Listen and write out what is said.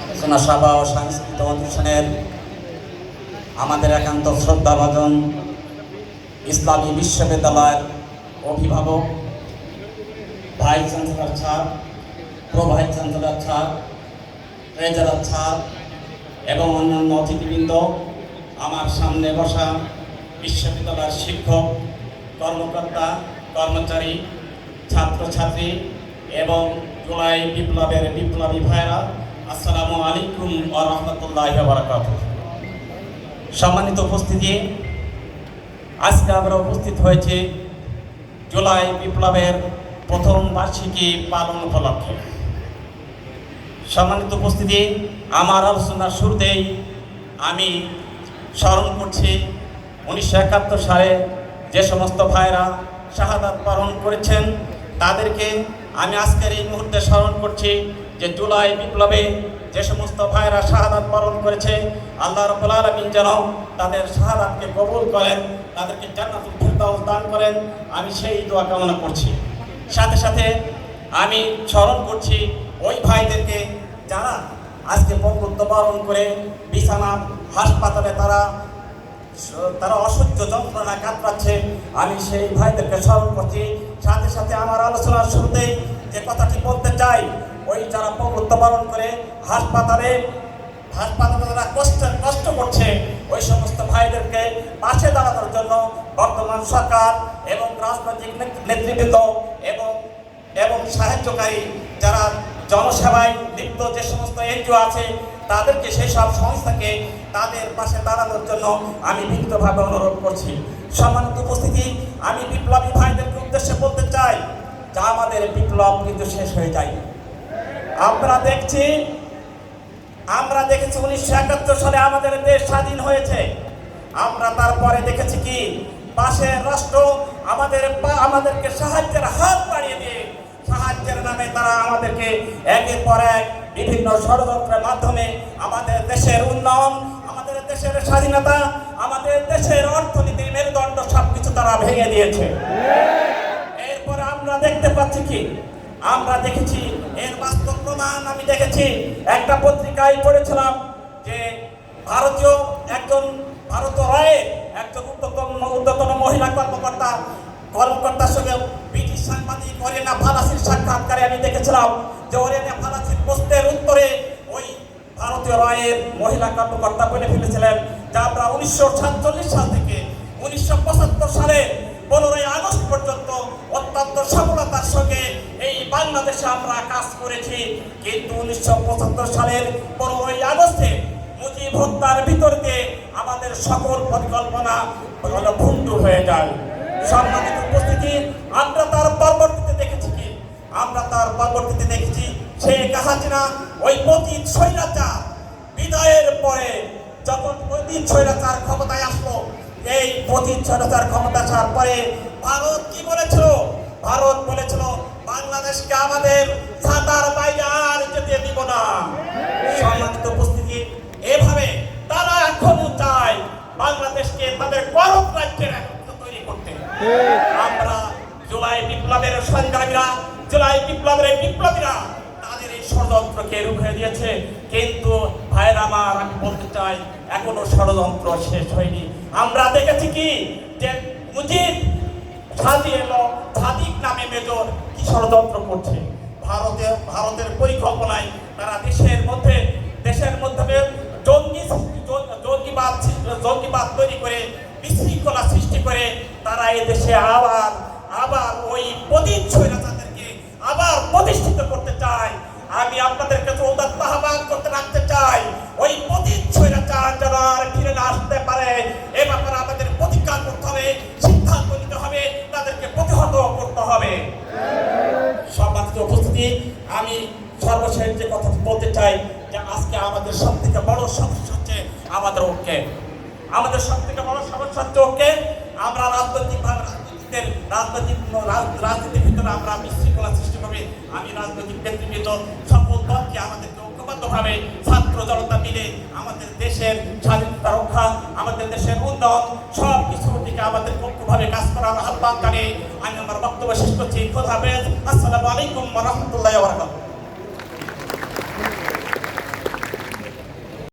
আলোচনা সভা ও সাংস্কৃতিক অনুষ্ঠানের আমাদের একান্ত শ্রদ্ধাভাজন ইসলামী বিশ্ববিদ্যালয়ের অভিভাবক, vice chancellor sir pro vice chancellor sir, treasurer sir এবং অন্যান্য অতিথিবৃন্দ, আমার সামনে বসা বিশ্ববিদ্যালয়ের শিক্ষক, কর্মকর্তা, কর্মচারী, ছাত্রছাত্রী এবং জুলাই বিপ্লবের বিপ্লবী ভাইরা আসসালামু আলাইকুম ও রহমতুল্লাহ বারাকাত সম্মানিত উপস্থিতি, আজকে আমরা উপস্থিত হয়েছে জুলাই বিপ্লবের প্রথম বার্ষিকী পালন উপলক্ষে। সম্মানিত উপস্থিতি, আমার আলোচনার শুরুতেই আমি স্মরণ করছি, উনিশশো একাত্তর সালে যে সমস্ত ভাইরা শাহাদাত পালন করেছেন, তাদেরকে আমি আজকের এই মুহূর্তে স্মরণ করছি যে জুলাই বিপ্লবে যে সমস্ত ভাইরা শাহাদাত পালন করেছে, আল্লাহ রব্বুল আলমিন যেন তাদের শাহাদাতকে কবুল করেন, তাদেরকে জান্নাতুল দান করেন, আমি সেই দোয়া কামনা করছি। সাথে সাথে আমি স্মরণ করছি ওই ভাইদেরকে যারা আজকে বঙ্গুত্ব পালন করে বিছানা, হাসপাতালে তারা তারা অসহ্য যন্ত্রণা কাতরাচ্ছে, আমি সেই ভাইদেরকে স্মরণ করছি। সাথে সাথে আমার আলোচনার শুরুতেই যে কথাটি বলতে চাই, ওই যারা বঙ্গুত্ব বরণ করে, হাসপাতালে হাসপাতালে যারা কষ্ট কষ্ট করছে, ওই সমস্ত ভাইদেরকে পাশে দাঁড়ানোর জন্য বর্তমান সরকার এবং রাজনৈতিক নেত- নেতৃবৃন্দ এবং এবং সাহায্যকারী যারা জনসেবায় লিপ্ত যে সমস্ত এনজিও আছে, তাদেরকে সেই সব সংস্থাকে তাদের পাশে দাঁড়ানোর জন্য আমি বিনীতভাবে অনুরোধ করছি। সম্মানিত উপস্থিতি, আমি বিপ্লবী ভাইদেরকে উদ্দেশ্যে বলতে যা আমাদের বিপ্লব কিন্তু শেষ হয়ে যায়। আমরা দেখছি, আমরা দেখেছি উনিশশো একাত্তর সালে আমাদের দেশ স্বাধীন হয়েছে। আমরা তারপরে দেখেছি কি, পাশের রাষ্ট্র আমাদের আমাদেরকে সাহায্যের হাত বাড়িয়ে দিয়ে, সাহায্যের নামে তারা আমাদেরকে একের পর এক বিভিন্ন ষড়যন্ত্রের মাধ্যমে আমাদের দেশের উন্নয়ন, আমাদের দেশের স্বাধীনতা, আমাদের দেশের অর্থনীতির মেরুদণ্ড সবকিছু তারা ভেঙে দিয়েছে। দেখতে পাচ্ছি কি? আমরা দেখেছি, এর বাস্তব প্রমাণ আমি দেখেছি। একটা পত্রিকায় পড়েছিলাম যে ভারতীয় একজন ভারত রায়ে একজন উদ্যতন উদ্যতন মহিলা কর্মকর্তা, কর্মকর্তার সঙ্গে ব্রিটিশ সাংবাদিক অরিয়ানা ফালাসির সাক্ষাৎকারে আমি দেখেছিলাম যে অরিয়ানা ফালাসির প্রশ্নের উত্তরে ওই ভারতীয় রায়ের মহিলা কর্মকর্তা বলে ফেলেছিলেন যে আমরা উনিশশো সাতচল্লিশ সাল থেকে উনিশশো পঁচাত্তর সালে পনেরোই আগস্ট পর্যন্ত অত্যন্ত সফলতার সঙ্গে এই বাংলাদেশে আমরা কাজ করেছি। কিন্তু উনিশশো পঁচাত্তর সালের পনেরোই আগস্টে মুজিব হত্যার ভিতর দিয়ে আমাদের সকল পরিকল্পনা ভুন্ডু হয়ে যায়। সম্মানিত উপস্থিতি, আমরা তার পরবর্তীতে দেখেছি কি? আমরা তার পরবর্তীতে দেখেছি শেখ হাসিনা ওই পতিত স্বৈরাচার বিদায়ের পরে যখন পতিত স্বৈরাচার ক্ষমতায় আসলো, এই পতিত স্বৈরাচার ক্ষমতা আসার পরে ভারত কি বলেছিল? ভারত বলেছিল, বাংলাদেশকে আমাদের সাঁতার বাইরে আর যেতে দিব না। সম্মানিত উপস্থিতি, এভাবে তারা এখনও চায় বাংলাদেশকে তাদের গরম রাজ্যের তৈরি করতে। আমরা জুলাই বিপ্লবের সংগ্রামীরা, জুলাই বিপ্লবের বিপ্লবীরা তাদের এই ষড়যন্ত্রকে রুখে দিয়েছে। কিন্তু ভাইয়ের আমার, আমি বলতে চাই, এখনও ষড়যন্ত্র শেষ হয়নি। আমরা দেখেছি কি যে মুজিব সাদি এলো সাদিক নামে মেজর কি ষড়যন্ত্র করছে। ভারতে, ভারতের পরিকল্পনায় তারা দেশের মধ্যে দেশের মধ্যে জঙ্গি জঙ্গিবাদ জঙ্গিবাদ তৈরি করে, বিশৃঙ্খলা সৃষ্টি করে তারা এই দেশে আবার আবার ওই পতিত স্বৈরাচারদেরকে আবার প্রতিষ্ঠিত করতে চায়। আমি আপনাদের কাছে উদাত্ত উপস্থিতি আমি সর্বশেষ যে কথা বলতে চাই যে আজকে আমাদের সব থেকে বড় সমস্যা হচ্ছে আমাদের ঐক্যে। আমাদের সব থেকে বড় সমস্যা হচ্ছে ঐক্যে। আমরা রাজনৈতিকভাবে রাজনীতিদের রাজনৈতিক রাজ- রাজনীতির ভিতরে আমরা বিশৃঙ্খলা সৃষ্টি করবে। আমি রাজনৈতিক নেতৃবৃন্দ সকল দলকে আমাদেরকে ঐক্যবদ্ধভাবে ছাত্র জনতা মিলে আমাদের দেশের স্বাধীনতা রক্ষা, আমাদের দেশের উন্নয়ন সব কিছুর দিকে আমাদের পক্ষভাবে কাজ করার আহ্বান জানিয়ে আমি আমার বক্তব্য শেষ করছি। খোদা আসসালামু আলাইকুম রহমতুল্লাহ